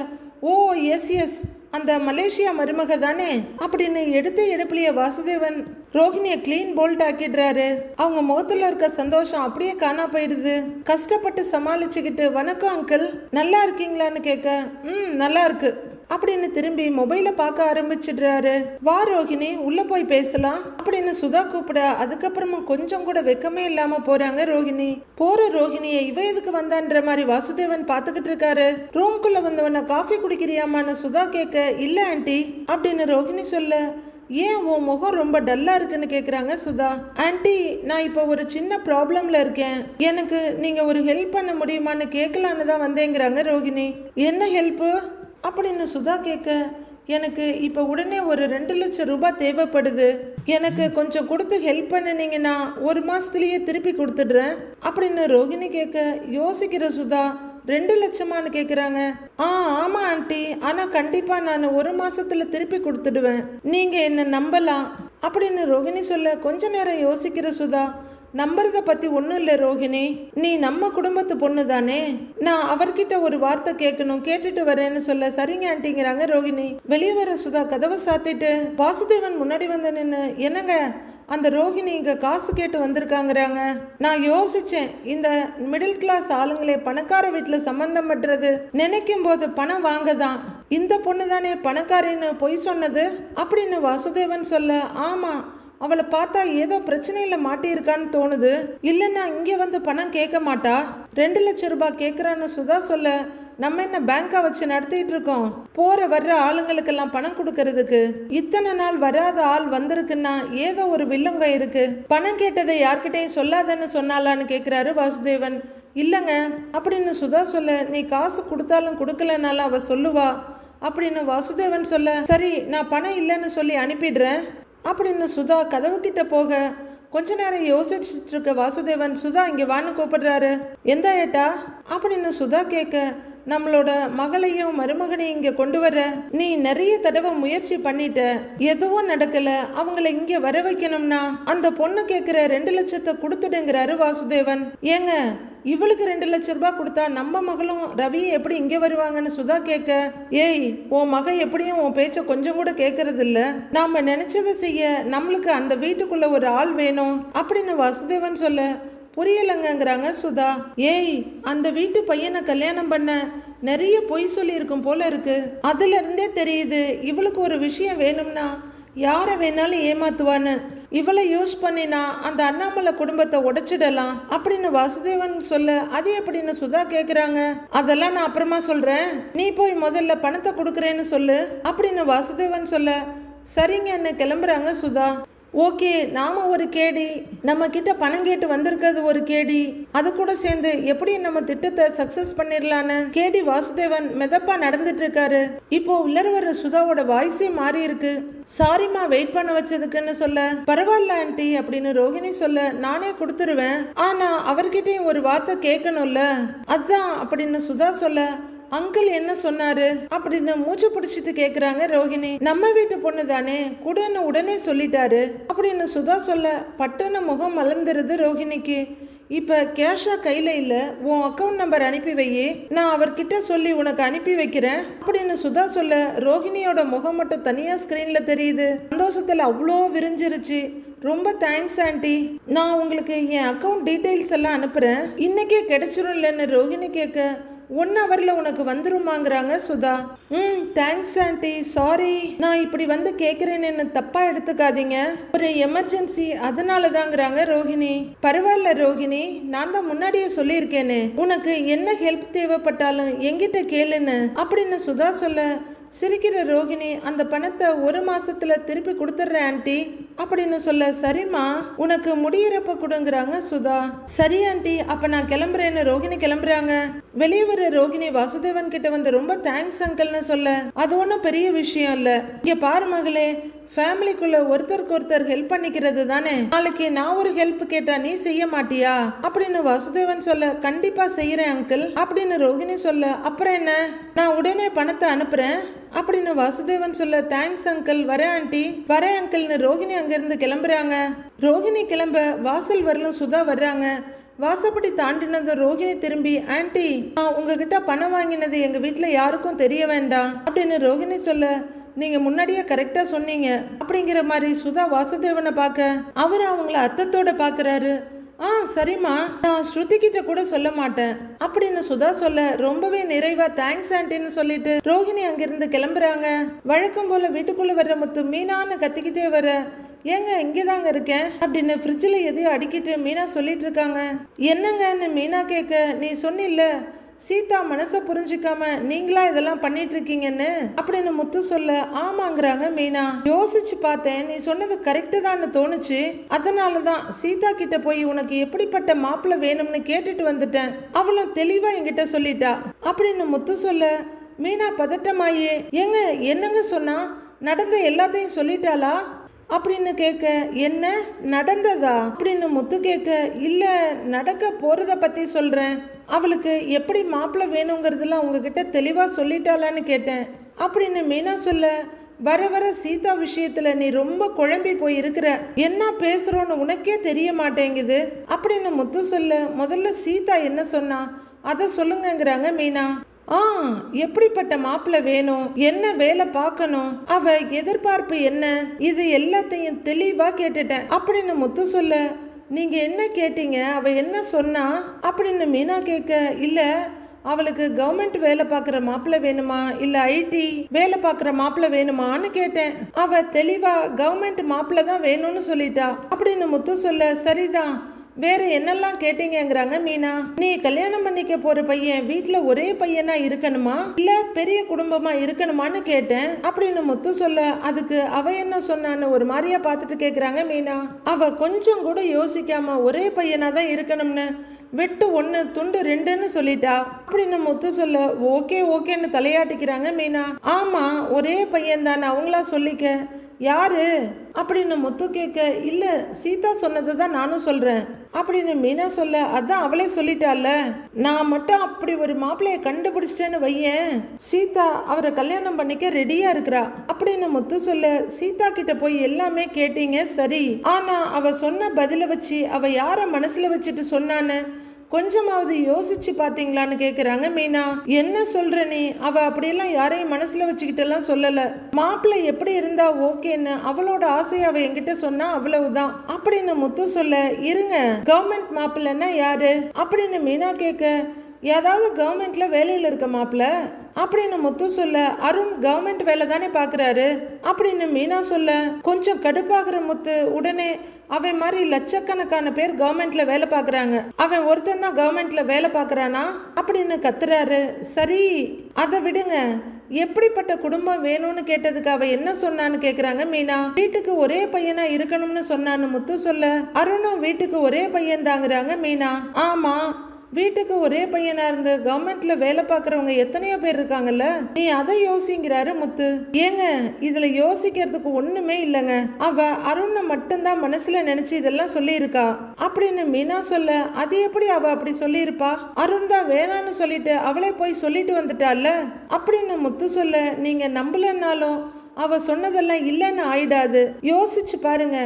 ஓ எஸ் எஸ் அந்த மலேசியா மருமக தானே அப்படின்னு எடுத்த எடுப்புலயே வாசுதேவன் ரோஹிணியை க்ளீன் போல்ட் ஆக்கிடுறாரு. அவங்க முகத்துல இருக்க சந்தோஷம் அப்படியே காணா போயிடுது. கஷ்டப்பட்டு சமாளிச்சுக்கிட்டு வணக்கம் அங்கிள் நல்லா இருக்கீங்களான்னு கேட்க ம் நல்லா இருக்கு. அப்படின்னு திரும்பி மொபைலை பார்க்க ஆரம்பிச்சிடுறாரு. வா ரோஹிணி உள்ள போய் பேசலாம் அப்படின்னு சுதா கூப்பிட அதுக்கப்புறமா கொஞ்சம் கூட வெக்கமே இல்லாம போறாங்க ரோஹிணி. போற ரோஹிணியை இவ எதுக்கு வந்தான்ற மாதிரி வாசுதேவன் பார்த்துக்கிட்டு இருக்காரு. ரூம்குள்ள வந்தவன காஃபி குடிக்கிறியாமான்னு சுதா கேட்க இல்ல ஆண்டி அப்படின்னு ரோஹிணி சொல்ல ஏன் உன் முகம் ரொம்ப டல்லா இருக்குன்னு கேக்குறாங்க சுதா. ஆண்டி நான் இப்போ ஒரு சின்ன ப்ராப்ளம்ல இருக்கேன். எனக்கு நீங்க ஒரு ஹெல்ப் பண்ண முடியுமான்னு கேட்கலான்னு தான் வந்தேங்கிறாங்க ரோகிணி என்ன ஹெல்ப்பு? அப்படின்னு சுதா கேட்க எனக்கு இப்போ உடனே ஒரு ரெண்டு லட்சம் ரூபாய் தேவைப்படுது. எனக்கு கொஞ்சம் கொடுத்து ஹெல்ப் பண்ணினீங்கன்னா ஒரு மாதத்துலேயே திருப்பி கொடுத்துடுறேன் அப்படின்னு ரோகிணி கேட்க யோசிக்கிற சுதா ரெண்டு லட்சமான்னு கேட்குறாங்க ஆ ஆமாம் ஆண்டி ஆனால் கண்டிப்பாக நான் ஒரு மாதத்தில் திருப்பி கொடுத்துடுவேன். நீங்கள் என்னை நம்பலாம்? அப்படின்னு ரோகிணி சொல்ல கொஞ்ச நேரம் யோசிக்கிற சுதா நம்புறத பத்தி ஒன்றும் இல்லை ரோஹிணி நீ நம்ம குடும்பத்து பொண்ணு தானே? நான் அவர்கிட்ட ஒரு வார்த்தை கேட்கணும் கேட்டுட்டு வரேன்னு சொல்ல சரிங்க ஆண்டிங்கிறாங்க ரோஹிணி வெளியே வர சுதா கதவை சாத்திட்டு வாசுதேவன் முன்னாடி வந்து நின்று என்னங்க? அந்த ரோஹிணி இங்க காசு கேட்டு வந்திருக்காங்கிறாங்க. நான் யோசிச்சேன் இந்த மிடில் கிளாஸ் ஆளுங்களே பணக்கார வீட்டில் சம்பந்தம் பண்றது நினைக்கும் போது பணம் வாங்க தான் இந்த பொண்ணு தானே பணக்காரின்னு பொய் சொன்னது? அப்படின்னு வாசுதேவன் சொல்ல ஆமா அவளை பார்த்தா ஏதோ பிரச்சனையில் மாட்டியிருக்கான்னு தோணுது. இல்லைன்னா இங்கே வந்து பணம் கேட்க மாட்டா? ரெண்டு லட்சம் ரூபாய் கேட்குறான்னு சுதா சொல்ல நம்ம என்ன பேங்காக வச்சு நடத்திட்டு இருக்கோம்? போற வர்ற ஆளுங்களுக்கெல்லாம் பணம் கொடுக்கறதுக்கு. இத்தனை நாள் வராத ஆள் வந்திருக்குன்னா ஏதோ ஒரு வில்லங்க இருக்கு. பணம் கேட்டதை யார்கிட்டையும் சொல்லாதன்னு சொன்னாலான்னு கேட்குறாரு வாசுதேவன். இல்லைங்க அப்படின்னு சுதா சொல்ல நீ காசு கொடுத்தாலும் கொடுக்கலனாலும் அவ சொல்லுவா. அப்படின்னு வாசுதேவன் சொல்ல சரி நான் பணம் இல்லைன்னு சொல்லி அனுப்பிடுறேன். அப்படின்னு சுதா கதவு கிட்ட போக கொஞ்ச நேரம் யோசிச்சுட்டு இருக்க வாசுதேவன் சுதா இங்க வான்னு கூப்பிடுறாரு. எந்த ஏட்டா? அப்படின்னு சுதா கேட்க நம்மளோட மகளையும் மருமகனையும் இங்க கொண்டு வர. நீ நிறைய தடவை முயற்சி பண்ணிட்ட. எதுவும் நடக்கல. அவங்கள இங்க வர வைக்கணும்னா. அந்த பொண்ணு கேட்குற ரெண்டு லட்சத்தை கொடுத்துடுங்கிறாரு வாசுதேவன். ஏங்க இவளுக்கு ரெண்டு லட்ச ரூபாய் கொடுத்தா நம்ம மகளும் ரவியும் எப்படி இங்கே வருவாங்கன்னு சுதா கேட்க ஏய் உன் மக எப்படியும் உன் பேச்ச கொஞ்சம் கூட கேட்கறது இல்ல நாம நினைச்சதை செய்ய நம்மளுக்கு அந்த வீட்டுக்குள்ள ஒரு ஆள் வேணும் அப்படின்னு வாசுதேவன் சொல்ல. புரியலங்கங்கிறாங்க சுதா. ஏய் அந்த வீட்டு பையனை கல்யாணம் பண்ண நிறைய பொய் சொல்லியிருக்கும் போல இருக்கு. அதுல இருந்தே தெரியுது இவளுக்கு ஒரு விஷயம் வேணும்னா யாரை வேணாலும் ஏமாத்துவான்னு. இவளை யூஸ் பண்ணினா அந்த அண்ணாமலை குடும்பத்தை உடைச்சிடலாம் அப்படின்னு வாசுதேவன் சொல்ல அது எப்படின்னு சுதா கேக்குறாங்க. அதெல்லாம் நான் அப்புறமா சொல்றேன். நீ போய் முதல்ல பணத்தை கொடுக்குறேன்னு சொல்லு அப்படின்னு வாசுதேவன் சொல்ல சரிங்கன்னு கிளம்புறாங்க சுதா. ஓகே நாம ஒரு கேடி. நம்ம கிட்ட பணம் கேட்டு வந்திருக்கிறது ஒரு கேடி. அது கூட சேர்ந்து எப்படி நம்ம திட்டத்தை சக்சஸ் பண்ணிடலான்னு கேடி வாசுதேவன் மெதப்பா நடந்துட்டு இருக்காரு இப்போ உள்ளர வர சுதாவோட வாய்ஸே மாறி இருக்கு சாரிம்மா வெயிட் பண்ண வச்சதுக்குன்னு சொல்ல பரவாயில்ல ஆண்டி அப்படின்னு ரோகிணி சொல்ல நானே கொடுத்துருவேன். ஆனா அவர்கிட்டயும் ஒரு வார்த்தை கேட்கணும்ல? அதான் அப்படின்னு சுதா சொல்ல அங்கிள் என்ன சொன்னாரு? அப்படின்னு மூச்சு பிடிச்சிட்டு கேக்குறாங்க ரோகிணி நம்ம வீட்டு பொண்ணு தானே கூடன்னு உடனே சொல்லிட்டாரு. அப்படின்னு சுதா சொல்ல பட்டன முகம் மலர்ந்துருது ரோஹிணிக்கு. இப்ப கேஷா கையில இல்ல உன் அக்கௌண்ட் நம்பர் அனுப்பி வையே. நான் அவர்கிட்ட சொல்லி உனக்கு அனுப்பி வைக்கிறேன். அப்படின்னு சுதா சொல்ல ரோஹிணியோட முகம் மட்டும் தனியா ஸ்கிரீன்ல தெரியுது. சந்தோஷத்துல அவ்வளோ விரிஞ்சிருச்சு. ரொம்ப தேங்க்ஸ் ஆண்டி நான் உங்களுக்கு என் அக்கௌண்ட் டீட்டெயில்ஸ் எல்லாம் அனுப்புறேன். இன்னைக்கே கிடைச்சிரும் இல்லைன்னு ரோஹிணி கேட்க ஒன் ஹவரில் உனக்கு வந்துருமாங்கிறாங்க சுதா. ம் தேங்க்ஸ் ஆண்டி சாரி நான் இப்படி வந்து கேட்குறேன்னு தப்பாக எடுத்துக்காதீங்க. ஒரு எமர்ஜென்சி அதனால தாங்கிறாங்க ரோஹிணி. பரவாயில்ல ரோஹிணி நான் தான் முன்னாடியே சொல்லியிருக்கேன்னு உனக்கு என்ன ஹெல்ப் தேவைப்பட்டாலும் எங்கிட்ட கேளுன்னு. அப்படின்னு சுதா சொல்ல சிரிக்கிற ரோகிணி அந்த பணத்தை ஒரு மாசத்துல திருப்பி கொடுத்துட்றேன் ஆண்டி அப்படின்னு சொல்ல சரிம்மா உனக்கு முடியிறப்ப கொடுங்கிறாங்க சுதா. சரி ஆண்டி அப்ப நான் கிளம்புறேன்னு ரோகிணி கிளம்புறாங்க. வெளியே வர ரோகிணி வாசுதேவன் கிட்ட வந்து ரொம்ப தேங்க்ஸ் அங்கிள்னு சொல்ல அது ஒன்றும் பெரிய விஷயம் இல்லை. இங்க பாரு மகளே ஃபேமிலிக்குள்ள ஒருத்தருக்கு ஒருத்தர் ஹெல்ப் பண்ணிக்கிறது தானே? நாளைக்கு நான் ஒரு ஹெல்ப் கேட்டா நீ செய்ய மாட்டியா? அப்படின்னு வாசுதேவன் சொல்ல கண்டிப்பா செய்யறேன் அங்கிள் அப்படின்னு ரோகிணி சொல்ல அப்புறம் என்ன? நான் உடனே பணத்தை அனுப்புறேன். அப்படின்னு வாசுதேவன் சொல்ல தேங்க்ஸ் அங்கிள் வரேன் ஆண்டி வரேன் அங்கிள்னு ரோகிணி அங்கிருந்து கிளம்புறாங்க. ரோகிணி கிளம்ப வாசல் வரலும் சுதா வர்றாங்க. வாசப்படி தாண்டினது ரோகிணி திரும்பி ஆன்ட்டி நான் உங்ககிட்ட பணம் வாங்கினது எங்க வீட்டில் யாருக்கும் தெரிய வேண்டாம். அப்படின்னு ரோகிணி சொல்ல நீங்கள் முன்னாடியே கரெக்டாக சொன்னீங்க. அப்படிங்கிற மாதிரி சுதா வாசுதேவனை பார்க்க அவர் அவங்கள அர்த்தத்தோட பார்க்குறாரு. ஆ சரிம்மா. நான் ஸ்ருதி கிட்ட கூட சொல்ல மாட்டேன். அப்படின்னு சுதா சொல்ல ரொம்பவே நிறைவா தேங்க்ஸ் ஆண்டின்னு சொல்லிட்டு ரோஹிணி அங்கிருந்து கிளம்புறாங்க. வழக்கம் போல வீட்டுக்குள்ள வர்ற முத்து மீனான்னு கத்திக்கிட்டே வர ஏங்க இங்கே தாங்க இருக்கேன். அப்படின்னு ஃப்ரிட்ஜில் எதையோ அடிக்கிட்டு மீனா சொல்லிட்டு இருக்காங்க. என்னங்கன்னு மீனா கேட்க நீ சொன்னில்ல. சீதா மனசை புரிஞ்சுக்காம நீங்களா இதெல்லாம் பண்ணிட்டு இருக்கீங்கன்னு அப்படின்னு முத்து சொல்ல ஆமாங்கிறாங்க மீனா. யோசிச்சு பார்த்தேன். நீ சொன்னது கரெக்டு தான்னு தோணுச்சு. அதனால தான் சீதா கிட்ட போய் உனக்கு எப்படிப்பட்ட மாப்பிள்ள வேணும்னு கேட்டுட்டு வந்துட்டேன். அவளும் தெளிவா என்கிட்ட சொல்லிட்டா. அப்படின்னு முத்து சொல்ல மீனா பதட்டமாயே. ஏங்க என்னங்க சொன்னா? நடந்த எல்லாத்தையும் சொல்லிட்டாளா? அப்படின்னு கேட்க என்ன? நடந்ததா? அப்படின்னு முத்து கேட்க இல்ல நடக்க போறத பத்தி சொல்றேன். அவளுக்கு எப்படி மாப்பிள்ளை வேணுங்கிறதுலாம் உங்ககிட்ட தெளிவாக சொல்லிட்டாளான்னு கேட்டேன். அப்படின்னு மீனா சொல்ல வர வர சீதா விஷயத்தில் நீ ரொம்ப குழம்பி போய் இருக்கிற என்ன பேசுகிறோன்னு உனக்கே தெரிய மாட்டேங்குது. அப்படின்னு முத்து சொல்ல முதல்ல சீதா என்ன சொன்னா? அதை சொல்லுங்கங்கிறாங்க மீனா. ஆ எப்படிப்பட்ட மாப்பிள்ளை வேணும்? என்ன வேலை பார்க்கணும்? அவ எதிர்பார்ப்பு என்ன? இது எல்லாத்தையும் தெளிவாக கேட்டுட்டேன். அப்படின்னு முத்து சொல்ல நீங்க என்ன கேட்டீங்க? அவ என்ன சொன்னா? அப்படின்னு மீனா கேட்க இல்ல அவளுக்கு கவர்மெண்ட் வேலை பார்க்குற மாப்பிள்ளை வேணுமா? இல்ல ஐடி வேலை பார்க்குற மாப்பிள்ளை வேணுமான்னு கேட்டேன். அவ தெளிவா கவர்மெண்ட் மாப்பிள்ளை தான் வேணும்னு சொல்லிட்டா. அப்படின்னு முத்து சொல்ல சரிதான். வேறு என்னெல்லாம் கேட்டீங்கங்கிறாங்க மீனா? நீ கல்யாணம் பண்ணிக்க போற பையன் வீட்டில் ஒரே பையனா இருக்கணுமா? இல்ல பெரிய குடும்பமா இருக்கணுமான்னு கேட்டேன். அப்படின்னு முத்து சொல்ல அதுக்கு அவ என்ன சொன்னான்னு ஒரு மாதிரியா பார்த்துட்டு கேட்குறாங்க மீனா. அவ கொஞ்சம் கூட யோசிக்காம ஒரே பையனா தான் இருக்கணும்னு வெட்டு ஒன்று துண்டு ரெண்டுன்னு சொல்லிட்டா. அப்படின்னு முத்து சொல்ல ஓகே ஓகேன்னு தலையாட்டிக்கிறாங்க மீனா. ஆமாம் ஒரே பையன் தானே அவங்களா சொல்லிக்க. யாரு? அப்படின்னு முத்து கேட்க இல்ல சீதா சொன்னதை தான் நானும் சொல்றேன். அப்படின்னு மீனா சொல்ல அதான் அவளே சொல்லிட்டால நான் மட்டும் அப்படி ஒரு மாப்பிள்ளைய கண்டுபிடிச்சிட்டேன்னு வையேன். சீதா அவரை கல்யாணம் பண்ணிக்க ரெடியா இருக்கிறா. அப்படின்னு முத்து சொல்ல சீதா கிட்ட போய் எல்லாமே கேட்டீங்க சரி. ஆனா அவ சொன்ன பதில வச்சு அவ யார மனசுல வச்சுட்டு சொன்னான்னு? கொஞ்சமாவது யோசிச்சு பாத்தீங்களான்னு கேக்குறாங்க மீனா. என்ன சொல்ற நீ? அவ அப்படியெல்லாம் யாரையும் மனசுல வச்சுக்கிட்டெல்லாம் சொல்லல. மாப்பிள்ளை எப்படி இருந்தா ஓகேன்னு அவளோட ஆசையை அவ என்கிட்ட சொன்னா அவ்வளவுதான். அப்படின்னு முத்து சொல்ல இருங்க கவர்மெண்ட் மாப்பிள்ளைன்னா யாரு? அப்படின்னு மீனா கேட்க ஏதாவது கவர்மெண்ட்ல வேலையில இருக்க மாப்பிள்ள? அப்படின்னு முத்து சொல்ல அருண் கவர்மெண்ட் வேலை தானே பாக்குறாரு. அப்படின்னு மீனா சொல்ல கொஞ்சம் கடுப்பாகிற முத்து உடனே அவன் மாதிரி லட்சக்கணக்கான பேர் கவர்மெண்ட்ல வேலை பார்க்குறாங்க. அவன் ஒருத்தன் தான் கவர்மெண்ட்ல வேலை பார்க்கறானா? அப்படின்னு கத்துறாரு. சரி அதை விடுங்க. எப்படிப்பட்ட குடும்பம் வேணும்னு கேட்டதுக்கு அவ என்ன சொன்னான்னு கேக்குறாங்க மீனா. வீட்டுக்கு ஒரே பையனா இருக்கணும்னு சொன்னான்னு முத்து சொல்ல. அருணும் வீட்டுக்கு ஒரே பையன் தாங்கிறாங்க மீனா. ஆமா வீட்டுக்கு ஒரே பையனா இருந்து கவர்மெண்ட்ல வேலை பார்க்கறவங்க எத்தனையோ பேர் இருக்காங்கல்ல? நீ அதை யோசிங்கிறாரு முத்து. ஏங்க இதுல யோசிக்கிறதுக்கு ஒண்ணுமே இல்லைங்க. அவ அருணை மட்டும்தான் மனசுல நினைச்சு இதெல்லாம் சொல்லியிருக்கா. அப்படின்னு மீனா சொல்ல அது எப்படி அவ அப்படி சொல்லியிருப்பா? அருண் தான் வேணான்னு சொல்லிட்டு அவளே போய் சொல்லிட்டு வந்துட்டால அப்படின்னு முத்து சொல்ல நீங்க நம்பலன்னாலும் அவ சொன்னதெல்லாம் இல்லைன்னு ஆயிடாது. யோசிச்சு பாருங்க.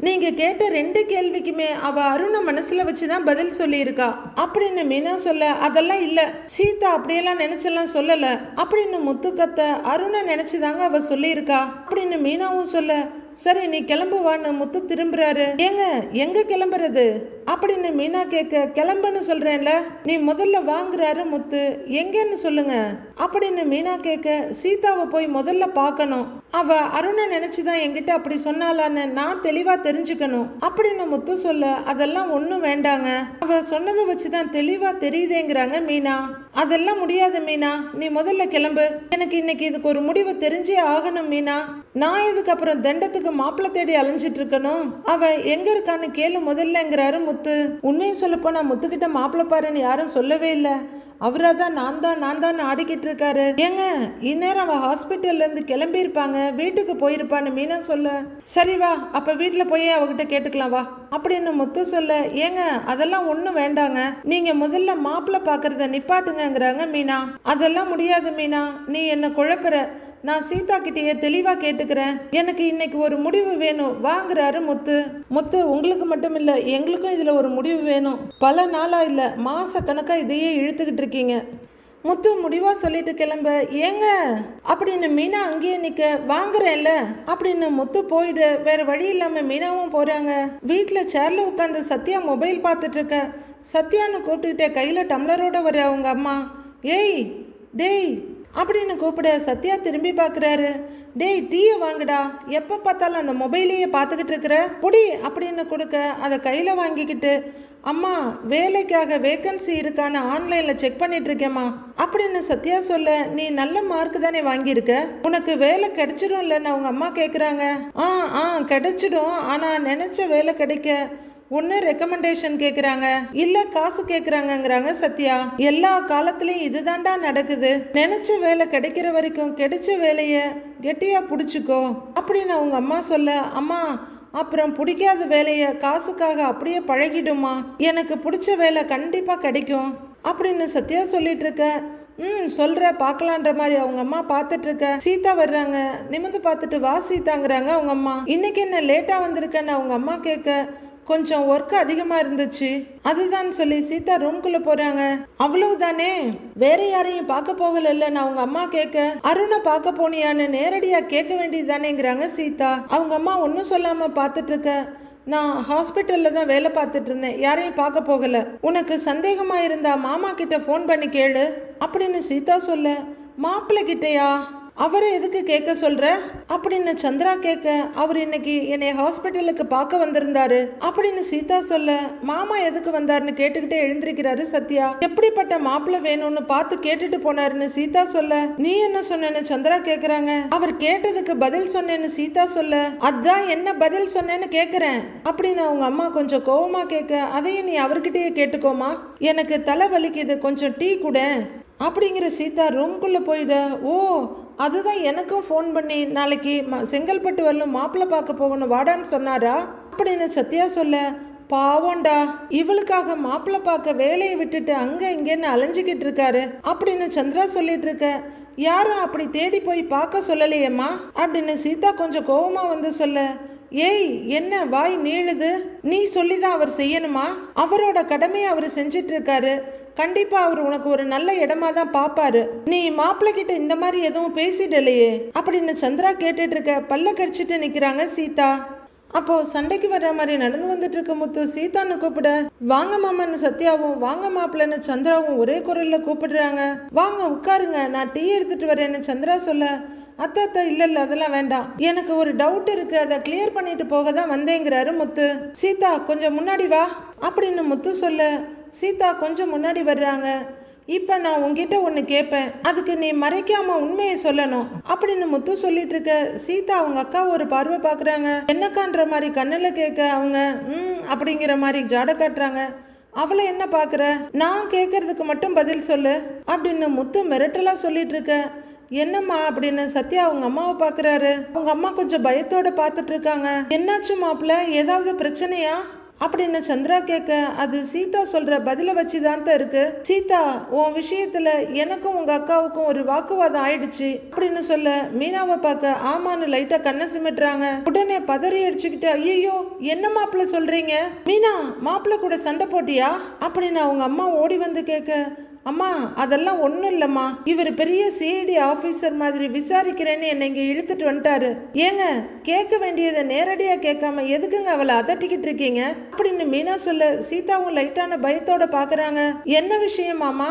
நீங்கள் கேட்ட ரெண்டு கேள்விக்குமே அவள் அருணை மனசில் வச்சு தான் பதில் சொல்லியிருக்கா. அப்படின்னு மீனா சொல்ல அதெல்லாம் இல்லை. சீதா அப்படியெல்லாம் நினச்செல்லாம் சொல்லலை. அப்படின்னு முத்துக்கத்த அருணை நினச்சிதாங்க அவள் சொல்லியிருக்கா. அப்படின்னு மீனாவும் சொல்ல சரி நீ கிளம்புவான்னு முத்து திரும்புறாரு. ஏங்க எங்க கிளம்புறது? அப்படின்னு மீனா கேட்க கிளம்புன்னு சொல்றேன்ல. நீ முதல்ல வாங்குறாரு முத்து. எங்கன்னு சொல்லுங்க. அப்படின்னு மீனா கேட்க சீதாவை போய் முதல்ல பார்க்கணும். அவ அருணை நினைச்சுதான் என்கிட்ட அப்படி சொன்னாலான்னு நான் தெளிவா தெரிஞ்சுக்கணும். அப்படின்னு முத்து சொல்ல அதெல்லாம் ஒன்றும் வேண்டாங்க. அவ சொன்னதை வச்சுதான் தெளிவா தெரியுதேங்கிறாங்க மீனா. அதெல்லாம் முடியாது மீனா. நீ முதல்ல கிளம்பு. எனக்கு இன்னைக்கு இதுக்கு ஒரு முடிவு தெரிஞ்சே ஆகணும் மீனா. நான் இதுக்கு அப்புறம் தண்டத்துக்கு மாப்பிள்ள தேடி அலைஞ்சிட்டு இருக்கணும்? அவ எங்க இருக்கான்னு கேளு முதல்லங்கிறாரு முத்து. உண்மையை சொல்லப்போனா முத்துக்கிட்ட மாப்பிள்ள பாருன்னு யாரும் சொல்லவே இல்லை. அவராக தான் நான் தான் நான் தான் ஆடிக்கிட்டு இருக்காரு ஏங்க இந்நேரம் அவ ஹாஸ்பிட்டல்ல இருந்து வீட்டுக்கு போயிருப்பான்னு மீனா சொல்ல. சரி வா அப்ப வீட்டுல போய் அவகிட்ட கேட்டுக்கலாம் வா. அப்படின்னு முத்து சொல்ல ஏங்க அதெல்லாம் ஒன்றும் வேண்டாங்க. நீங்க முதல்ல மாப்பிள்ளை பாக்குறத நிப்பாட்டுங்கிறாங்க மீனா. அதெல்லாம் முடியாது மீனா. நீ என்ன குழப்புற? நான் சீதா கிட்டேயே தெளிவா கேட்டுக்கிறேன். எனக்கு இன்னைக்கு ஒரு முடிவு வேணும். வாங்குறாரு முத்து. முத்து உங்களுக்கு மட்டும் இல்ல எங்களுக்கும் இதுல ஒரு முடிவு வேணும். பல நாளா இல்ல மாச கணக்கா இதையே இழுத்துக்கிட்டு இருக்கீங்க. முத்து முடிவா சொல்லிட்டு கிளம்ப. ஏங்க? அப்படின்னு மீனா அங்கேயே நிக்க வாங்குறேன்ல. அப்படின்னு முத்து போயிடு. வேற வழி இல்லாம மீனாவும் போறாங்க. வீட்டுல சேர்ல உட்காந்து சத்யா மொபைல் பார்த்துட்டு இருக்க. சத்யான்னு கூப்பிட்டுக்கிட்டே கையில டம்ளரோட வர அவங்க அம்மா. ஏய் டேய் அப்படின்னு கூப்பிட சத்யா திரும்பி பார்க்குறாரு டேய் டீயை வாங்குடா. எப்போ பார்த்தாலும் அந்த மொபைலையே பார்த்துக்கிட்டு இருக்கிற? புடி அப்படின்னு கொடுக்க அதை கையில் வாங்கிக்கிட்டு அம்மா வேலைக்காக வேக்கன்சி இருக்கான்னு ஆன்லைனில் செக் பண்ணிட்டு இருக்கேம்மா. அப்படின்னு சத்யா சொல்ல நீ நல்ல மார்க் தானே வாங்கியிருக்க? உனக்கு வேலை கிடைச்சிடும் இல்லைன்னு அவங்க அம்மா கேட்குறாங்க ஆ ஆ கிடைச்சிடும். ஆனால் நினச்ச வேலை கிடைக்க ஒன்று ரெக்கமெண்டேஷன் கேட்குறாங்க இல்லை காசு கேட்குறாங்கங்கிறாங்க சத்யா. எல்லா காலத்துலேயும் இதுதாண்டா நடக்குது. நினச்ச வேலை கிடைக்கிற வரைக்கும் கிடைச்ச வேலையை கெட்டியாக பிடிச்சிக்கோ. அப்படின்னு அவங்க அம்மா சொல்ல அம்மா அப்புறம் பிடிக்காத வேலையை காசுக்காக அப்படியே பழகிடுமா? எனக்கு பிடிச்ச வேலை கண்டிப்பாக கிடைக்கும். அப்படின்னு சத்யா சொல்லிட்டு இருக்க ம் சொல்கிற பார்க்கலான்ற மாதிரி அவங்க அம்மா பார்த்துட்டு இருக்க. சீதா வர்றாங்க. நிமிந்து பார்த்துட்டு வா சீதாங்கிறாங்க அவங்க அம்மா. இன்னைக்கு என்ன லேட்டாக வந்திருக்கேன்னு அவங்க அம்மா கேட்க கொஞ்சம் ஒர்க் அதிகமா இருந்துச்சு. அதுதான் சொல்லி சீதா ரூம்குள்ள போறாங்க. அவ்வளவுதானே? வேற யாரையும் பார்க்க போகல நான் அவங்க அம்மா கேட்க அருணை பார்க்க போனியான்னு நேரடியா கேட்க வேண்டியதுதானேங்கிறாங்க சீதா. அவங்க அம்மா ஒன்றும் சொல்லாம பார்த்துட்டு இருக்க நான் ஹாஸ்பிட்டலில் தான் வேலை பார்த்துட்டு இருந்தேன். யாரையும் பார்க்க போகல. உனக்கு சந்தேகமாக இருந்தா மாமா கிட்ட ஃபோன் பண்ணி கேளு. அப்படின்னு சீதா சொல்ல மாப்பிள்ளை கிட்டேயா? அவரை எதுக்கு கேட்க சொல்ற? அப்படின்னு சந்திரா கேட்க அவர் இன்னைக்கு என்னை ஹாஸ்பிட்டலுக்கு பார்க்க வந்திருந்தாரு. அப்படின்னு சீதா சொல்ல மாமா எதுக்கு வந்தாருன்னு கேட்டுக்கிட்டே எழுந்திருக்கிறாரு சத்யா. எப்படிப்பட்ட மாப்பிள்ள வேணும்னு பார்த்து கேட்டுட்டு போனாருன்னு சீதா சொல்ல நீ என்ன சொன்னேன்னு சந்திரா கேக்குறாங்க. அவர் கேட்டதுக்கு பதில் சொன்னேன்னு சீதா சொல்ல அதான் என்ன பதில் சொன்னேன்னு கேக்குறேன். அப்படின்னு அவங்க அம்மா கொஞ்சம் கோவமா கேட்க அதையும் நீ அவர்கிட்டயே கேட்டுக்கோமா. எனக்கு தலை வலிக்குது கொஞ்சம் டீ கூட. அப்படிங்கிற சீதா ரூம்குள்ளே போயிட ஓ அதுதான் எனக்கும் ஃபோன் பண்ணி நாளைக்கு செங்கல்பட்டு வரலும் மாப்பிள்ளை பார்க்க போகணும் வாடான்னு சொன்னாரா? அப்படின்னு சத்யா சொல்ல பாவம்டா இவளுக்காக மாப்பிள்ளை பார்க்க வேலையை விட்டுட்டு அங்க இங்கேன்னு அலைஞ்சிக்கிட்டு இருக்காரு அப்படின்னு சந்திரா சொல்லிட்டு இருக்க. யாரும் அப்படி தேடி போய் பார்க்க சொல்லலையேம்மா அப்படின்னு சீதா கொஞ்சம் கோபமா வந்து சொல்ல. ஏய் என்ன வாய் நீளுது? நீ சொல்லிதான் அவர் செய்யணுமா? அவரோட கடமையை அவர் செஞ்சிட்டு இருக்காரு. கண்டிப்பா அவர் உனக்கு ஒரு நல்ல இடமா தான் பாப்பாரு. நீ மாப்பிள்ளை கிட்ட இந்த மாதிரி எதுவும் பேசிடலையே. அப்படின்னு சந்திரா கேட்டுட்டு இருக்க பல்ல கடிச்சிட்டு நிக்கிறாங்க சீதா. அப்போ சண்டைக்கு வர்ற மாதிரி நடந்து வந்துட்டு இருக்க முத்து சீதான்னு கூப்பிட வாங்க மாமான்னு சத்யாவும் வாங்க மாப்பிள்ளன்னு சந்திராவும் ஒரே குரல்ல கூப்பிடுறாங்க. வாங்க உட்காருங்க நான் டீ எடுத்துட்டு வரேன்னு சந்திரா சொல்ல அத்தை அத்தா இல்ல இல்ல அதெல்லாம் வேண்டாம். எனக்கு ஒரு டவுட் இருக்கு. அதை கிளியர் பண்ணிட்டு போக தான் வந்தேங்கிறாரு முத்து. சீதா கொஞ்சம் முன்னாடி வா. அப்படின்னு முத்து சொல்ல சீதா கொஞ்சம் முன்னாடி வர்றாங்க. இப்ப நான் உன்கிட்ட ஒன்று கேட்பேன் அதுக்கு நீ மறைக்காம உண்மையை சொல்லணும். அப்படின்னு முத்து சொல்லிட்டு இருக்க சீதா அவங்க அக்கா ஒரு பார்வை பார்க்குறாங்க. என்னக்கான்ற மாதிரி கண்ணில் கேட்க அவங்க ம் அப்படிங்கிற மாதிரி ஜாட காட்டுறாங்க. அவளை என்ன பார்க்குற? நான் கேட்கறதுக்கு மட்டும் பதில் சொல்லு. அப்படின்னு முத்து மிரட்டலா சொல்லிட்டு இருக்க என்னம்மா அப்படின்னு சத்யா அவங்க அம்மாவை பார்க்குறாரு. அவங்க அம்மா கொஞ்சம் பயத்தோட பார்த்துட்டு இருக்காங்க. என்னாச்சு மாப்பிள்ள? ஏதாவது பிரச்சனையா? அப்படின்னு சந்திரா கேட்க அது சீதா சொல்ற பதில வச்சு தான் இருக்கு. சீதா உன் விஷயத்துல எனக்கும் உங்க அக்காவுக்கும் ஒரு வாக்குவாதம் ஆயிடுச்சு. அப்படின்னு சொல்ல மீனாவை பார்க்க ஆமான்னு லைட்டா கண்ணை சிமிட்டுறாங்க. உடனே பதறி அடிச்சுக்கிட்டு ஐயோ என்ன மாப்பிள்ள சொல்றீங்க? மீனா மாப்பிள்ள கூட சண்டை போட்டியா? அப்படின்னு அவங்க அம்மா ஓடி வந்து கேட்க அம்மா அதெல்லாம் ஒன்றும் இல்லைம்மா. இவர் பெரிய சிஐடி ஆஃபீஸர் மாதிரி விசாரிக்கிறேன்னு என்னை இங்கே இழுத்துட்டு வந்துட்டாரு. ஏங்க கேட்க வேண்டியதை நேரடியாக கேட்காம எதுக்குங்க அவளை அதட்டிக்கிட்டு இருக்கீங்க? அப்படின்னு மீனா சொல்ல சீதாவும் லைட்டான பயத்தோட பார்க்குறாங்க என்ன விஷயமாமா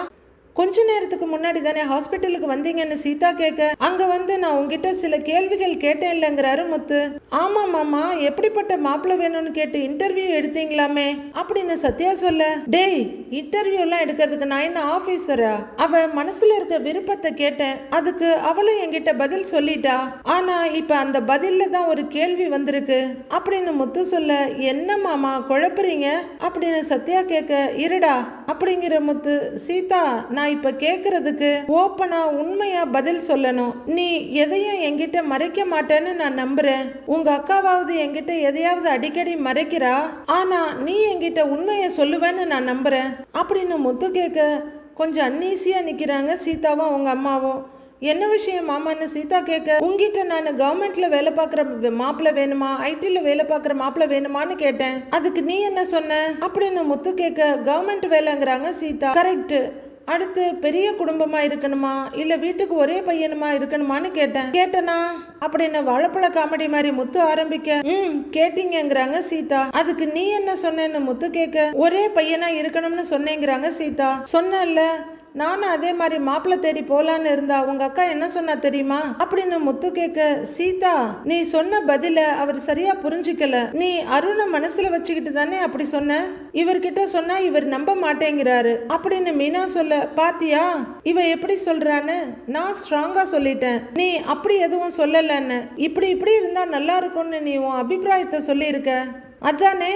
கொஞ்ச நேரத்துக்கு முன்னாடி தானே ஹாஸ்பிட்டலுக்கு வந்தீங்கன்னு சீதா கேட்க அங்க வந்து நான் உங்ககிட்ட சில கேள்விகள் கேட்டேன் இல்லைங்கிறாரு முத்து. ஆமா மாமா எப்படிப்பட்ட மாப்பிள்ளை வேணும்னு கேட்டு இன்டர்வியூ எடுத்தீங்களாமே அப்படின்னு சத்யா சொல்ல டேய் இன்டர்வியூலாம் எடுக்கிறதுக்கு நான் என்ன ஆஃபீஸரா அவ மனசுல இருக்க விருப்பத்தை கேட்டேன். அதுக்கு அவளும் என்கிட்ட பதில் சொல்லிட்டா. ஆனா இப்ப அந்த பதில்ல தான் ஒரு கேள்வி வந்திருக்கு. அப்படின்னு முத்து சொல்ல என்ன மாமா குழப்புறீங்க? அப்படின்னு சத்யா கேட்க இருடா. அப்படிங்கிற முத்து சீதா நான் இப்ப கேக்குறதுக்கு ஓப்பனா உண்மையா பதில் சொல்லணும். நீ எதையும் என்கிட்ட மறைக்க மாட்டேன்னு நான் நம்புறேன். உங்க அக்காவாவது என்கிட்ட எதையாவது அடிக்கடி மறைக்கிறா? ஆனா நீ என்கிட்ட உண்மையை சொல்லுவேன்னு நான் நம்புறேன். அப்படின்னு முத்து கேட்க கொஞ்சம் அன்னீசியாக நிற்கிறாங்க சீதாவும் அவங்க அம்மாவும். என்ன விஷயம் மாமான்னு சீதா கேட்க உங்ககிட்ட நான் கவர்மெண்ட்ல வேலை பார்க்குற மாப்பிள்ள வேணுமா? ஐடில வேலை பார்க்குற மாப்பிள்ள வேணுமான்னு கேட்டேன். அதுக்கு நீ என்ன சொன்ன? அப்படின்னு முத்து கேட்க கவர்மெண்ட் வேலைங்கிறாங்க சீதா. கரெக்ட் அடுத்து பெரிய குடும்பமா இருக்கணுமா? இல்ல வீட்டுக்கு ஒரே பையனுமா இருக்கணுமான்னு கேட்டேன். கேட்டனா? அப்படின்னு வாழைப்பழ காமெடி மாதிரி முத்து ஆரம்பிக்க. ம் கேட்டீங்கிறாங்க சீதா. அதுக்கு நீ என்ன சொன்னேன்னு முத்து கேட்க. ஒரே பையனா இருக்கணும்னு சொன்னேங்கிறாங்க சீதா. சொன்னேன்ல. நானும் அதே மாதிரி மாப்பிள்ளை தேடி போலான்னு இருந்தா உங்க அக்கா என்ன சொன்னா தெரியுமா? அப்படின்னு முத்து கேட்க சீதா நீ சொன்ன பதில அவர் சரியா புரிஞ்சுக்கல. நீ அருணை மனசுல வச்சுக்கிட்டு தானே அப்படி சொன்ன? இவர்கிட்ட சொன்னா இவர் நம்ப மாட்டேங்கிறாரு. அப்படின்னு மீனா சொல்ல பாத்தியா இவ எப்படி சொல்றான்னு நான் ஸ்ட்ராங்கா சொல்லிட்டேன். நீ அப்படி எதுவும் சொல்லலன்னு. இப்படி இப்படி இருந்தா நல்லா இருக்கும்னு நீ உன் அபிப்பிராயத்தை சொல்லியிருக்க. அதானே?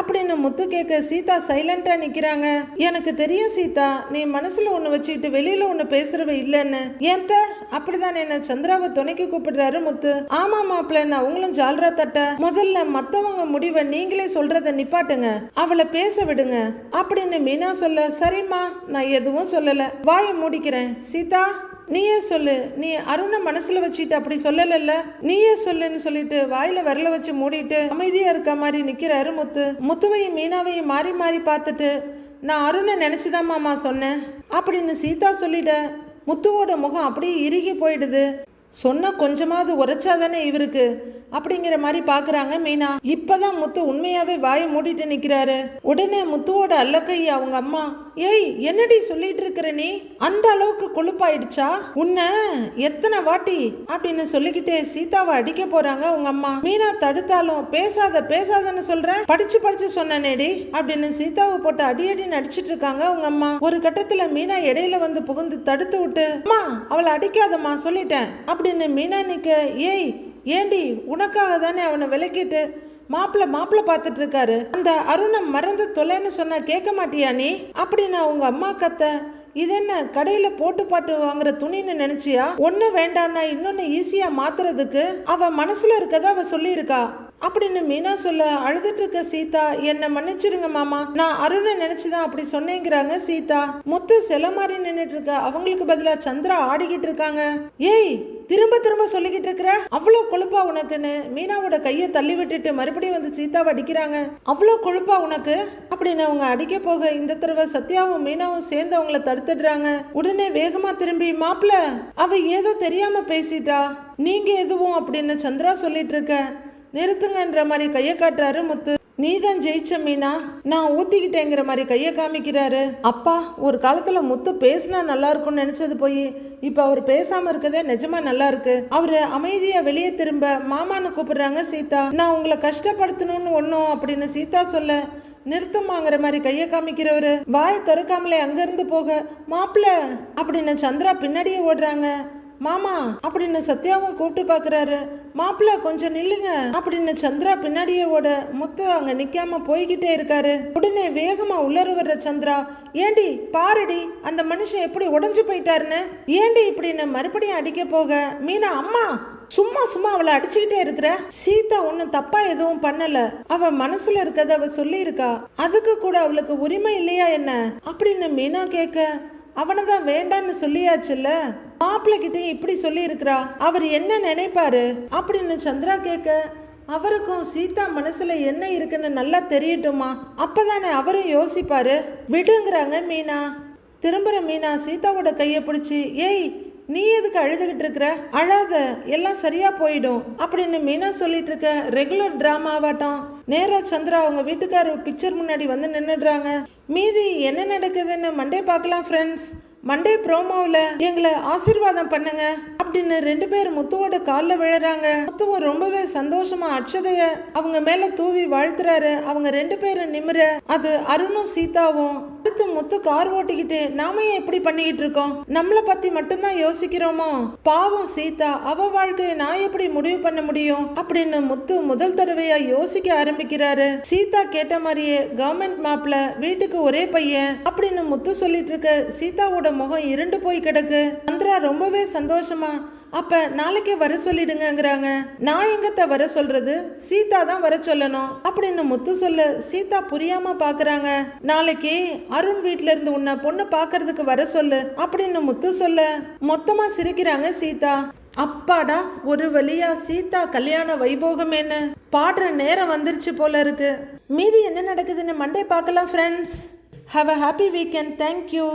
அப்படின்னு முத்து கேட்க சீதா சைலண்டா நிக்கிறாங்க. எனக்கு தெரியும் சீதா நீ மனசுல ஒண்ணு வச்சுக்கிட்டு வெளியில ஒண்ணு பேசுறவ இல்லைன்னு. ஏன்த்த? அப்படிதான் என்ன சந்திராவை துணைக்கு கூப்பிடுறாரு முத்து. ஆமா மாப்பிள்ள நான் உங்களும் ஜால்ரா தட்ட. முதல்ல மத்தவங்க முடிவை நீங்களே சொல்றத நிப்பாட்டுங்க. அவளை பேச விடுங்க. அப்படின்னு மீனா சொல்ல சரிம்மா நான் எதுவும் சொல்லல. வாயை மூடிக்கிறேன். சீதா நீயே சொல்லு. நீ அருணை மனசுல வச்சுட்டு அப்படி சொல்லலைல்ல? நீயே சொல்லுன்னு சொல்லிட்டு வாயில விரல வச்சு மூடிட்டு அமைதியா இருக்க மாதிரி நிக்கிறாரு முத்து. முத்துவையும் மீனாவையும் மாறி மாறி பார்த்துட்டு நான் அருணை நினைச்சுதான் மாமா சொன்னேன். அப்படின்னு சீதா சொல்லிட்ட. முத்துவோட முகம் அப்படியே இறுகி போயிடுது. சொன்னால் கொஞ்சமாவது உரைச்சாதானே இவருக்கு. அப்படிங்கிற மாதிரி பார்க்குறாங்க மீனா. இப்போதான் முத்து உண்மையாகவே வாயை மூடிட்டு நிற்கிறாரு உடனே முத்துவோட அல்லக்கை அவங்க அம்மா ஏய் என்னடி சொல்லிட்டு இருக்கிற நீ? அந்த அளவுக்கு கொழுப்பாயிடுச்சா? உன்னை எத்தனை வாட்டி? அப்படின்னு சொல்லிக்கிட்டே சீதாவை அடிக்க போறாங்க அவங்க அம்மா. மீனா தடுத்தாலும் பேசாத பேசாதன்னு சொல்றேன் படிச்சு படிச்சு சொன்னேனேடி? அப்படின்னு சீதாவை போட்டு அடி அடி நடிச்சிட்டு இருக்காங்க அவங்க அம்மா. ஒரு கட்டத்துல மீனா இடையில வந்து புகுந்து தடுத்து விட்டு அம்மா அவளை அடிக்காதம்மா சொல்லிட்டேன். அப்படின்னு மீனா நிக்க ஏய் ஏண்டி உனக்காக தானே அவனை விலக்கிட்டு மாப்பிள்ள மாப்பிள்ள பார்த்துட்டு இருக்காரு அந்த அருணை மறந்து தொலைன்னு சொன்னா கேட்க மாட்டியா நீ? அப்படி நான் உங்க அம்மா கத்த இதென்ன கடையில் கடையில போட்டு பாட்டு வாங்குற துணின்னு நினைச்சியா? ஒண்ணு வேண்டாம்னா இன்னொன்னு ஈஸியா மாத்துறதுக்கு அவ மனசுல இருக்கதா அவ சொல்லியிருக்கா. அப்படின்னு மீனா சொல்ல அழுதுட்டு இருக்க சீதா என்ன மன்னிச்சிருங்க மாமா. நான் அருணை நினைச்சுதான் அப்படி சொன்னேங்கிறாங்க சீதா. முத்து செல மாதிரி நின்றுட்டு இருக்க அவங்களுக்கு பதிலா சந்திரா ஆடிக்கிட்டு இருக்காங்க ஏய் திரும்ப திரும்ப சொல்லிக்கிட்டு இருக்கிற? அவ்வளோ கொழுப்பா உனக்குன்னு மீனாவோட கையை தள்ளி விட்டுட்டு மறுபடியும் வந்து சீதாவை அடிக்கிறாங்க. அவ்வளோ கொழுப்பா உனக்கு? அப்படின்னு அவங்க அடிக்க போக இந்த தடவை சத்யாவும் மீனாவும் சேர்ந்து அவங்கள தடுத்துடுறாங்க. உடனே வேகமா திரும்பி மாப்பிள அவ ஏதோ தெரியாம பேசிட்டா? நீங்க எதுவும்? அப்படின்னு சந்திரா சொல்லிட்டு இருக்க. நிறுத்துங்கன்ற மாதிரி கையை காட்டுறாரு முத்து. நீதான் ஜெயிச்ச மீனா? நான் ஊத்திக்கிட்டேங்கிற மாதிரி கையை காமிக்கிறாரு. அப்பா ஒரு காலத்துல முத்து பேசினா நல்லா இருக்கும்னு நினைச்சது போய் இப்ப அவர் பேசாம இருக்கதே நிஜமா நல்லா இருக்கு. அவரு அமைதியா வெளியே திரும்ப மாமான்னு கூப்பிடுறாங்க சீதா. நான் உங்களை கஷ்டப்படுத்தணும்னு ஒன்றும் அப்படின்னு சீதா சொல்ல நிறுத்தமாங்கிற மாதிரி கையை காமிக்கிறவரு. வாயை திறக்காமலே அங்கிருந்து போக மாப்பிள்ள அப்படின்னு சந்திரா பின்னாடியே ஓடுறாங்க. மாமா அப்படின்னு சத்யாவும் கூப்பிட்டு பாக்குறாரு மாப்பிள்ள கொஞ்சம் நில்லுங்க அப்படின்னு சந்திரா பின்னாடியே ஓட முத்து அங்க நிக்காம போய்கிட்டே இருக்காரு. உடனே வேகமா உள்ளர வர்ற சந்திரா ஏண்டி பாருடி அந்த மனுஷன் எப்படி உடஞ்சு போயிட்டாருன்னு? ஏண்டி இப்படின்னு மறுபடியும் அடிக்க போக? மீனா அம்மா சும்மா சும்மா அவளை அடிச்சுக்கிட்டே இருக்கிற? சீதா ஒன்றும் தப்பா எதுவும் பண்ணல. அவ மனசுல இருக்கத அவ சொல்லியிருக்கா. அதுக்கு கூட அவளுக்கு உரிமை இல்லையா என்ன? அப்படின்னு மீனா கேட்க அவனை தான் வேண்டான்னு சொல்லியாச்சுல்ல? மாப்பிள்ளை கிட்ட இப்படி சொல்லியிருக்கிறா. அவர் என்ன நினைப்பாரு? அப்படின்னு சந்திரா கேட்க அவருக்கும் சீதா மனசுல என்ன இருக்குன்னு நல்லா தெரியட்டுமா? அப்பதானே அவரும் யோசிப்பாரு. விடுங்கிறாங்க மீனா. திரும்புற மீனா சீதாவோட கையை பிடிச்சி ஏய் நீ எதுக்கு அழுதுகிட்டு இருக்கிற? அழாத எல்லாம் சரியா போயிடும். அப்படின்னு மீனா சொல்லிட்டு இருக்க ரெகுலர் டிராமாவாட்டம் நேரா சந்திரா அவங்க வீட்டுக்காரர் பிக்சர் முன்னாடி வந்து நின்றுடுறாங்க மீதி என்ன நடக்குதுன்னு மண்டே பார்க்கலாம் ஃப்ரெண்ட்ஸ் மண்டே ப்ரோமோவில் எங்களை ஆசீர்வாதம் பண்ணுங்க அப்படின்னு ரெண்டு பேர் முத்துவோட காலில் விழுறாங்க. முத்துவும் ரொம்பவே சந்தோஷமா அட்சதைய அவங்க மேல தூவி வாழ்த்துறாரு. அவங்க ரெண்டு பேரும் நிமிர அது அருணும் சீதாவும் அடுத்து முத்து கார் ஓட்டிக்கிட்டு நாம ஏன் இப்படி பண்ணிக்கிட்டு இருக்கோம்? நம்மள பத்தி மட்டும்தான் யோசிக்கிறோமோ? பாவம் சீதா அவ வாழ்க்கையை நான் எப்படி முடிவு பண்ண முடியும்? அப்படின்னு முத்து முதல் தடவையா யோசிக்க ஆரம்பிக்கிறாரு. சீதா கேட்ட மாதிரியே கவர்மெண்ட் மாப்ல வீட்டுக்கு ஒரே பையன் அப்படின்னு முத்து சொல்லிட்டு இருக்க சீதாவோட முகம் இருண்டு போய் கிடக்கு. சந்திரா ரொம்பவே சந்தோஷமா அப்ப நாளைக்கே வர சொல்லிடுங்கங்கிறாங்க. நான் எங்கத்த வர சொல்றது? சீதா தான் வர சொல்லணும். அப்படின்னு முத்து சொல்ல சீதா புரியாம பாக்குறாங்க. நாளைக்கு அருண் வீட்ல இருந்து உன்னை பொண்ணு பாக்குறதுக்கு வர சொல்லு. அப்படின்னு முத்து சொல்ல மொத்தமா சிரிக்கிறாங்க சீதா. அப்பாடா ஒரு வழியா சீதா கல்யாண வைபோகமேன்னு. பாடுற நேரம் வந்துருச்சு போல இருக்கு. மீதி என்ன நடக்குதுன்னு மண்டே பார்க்கலாம் friends have a happy weekend thank you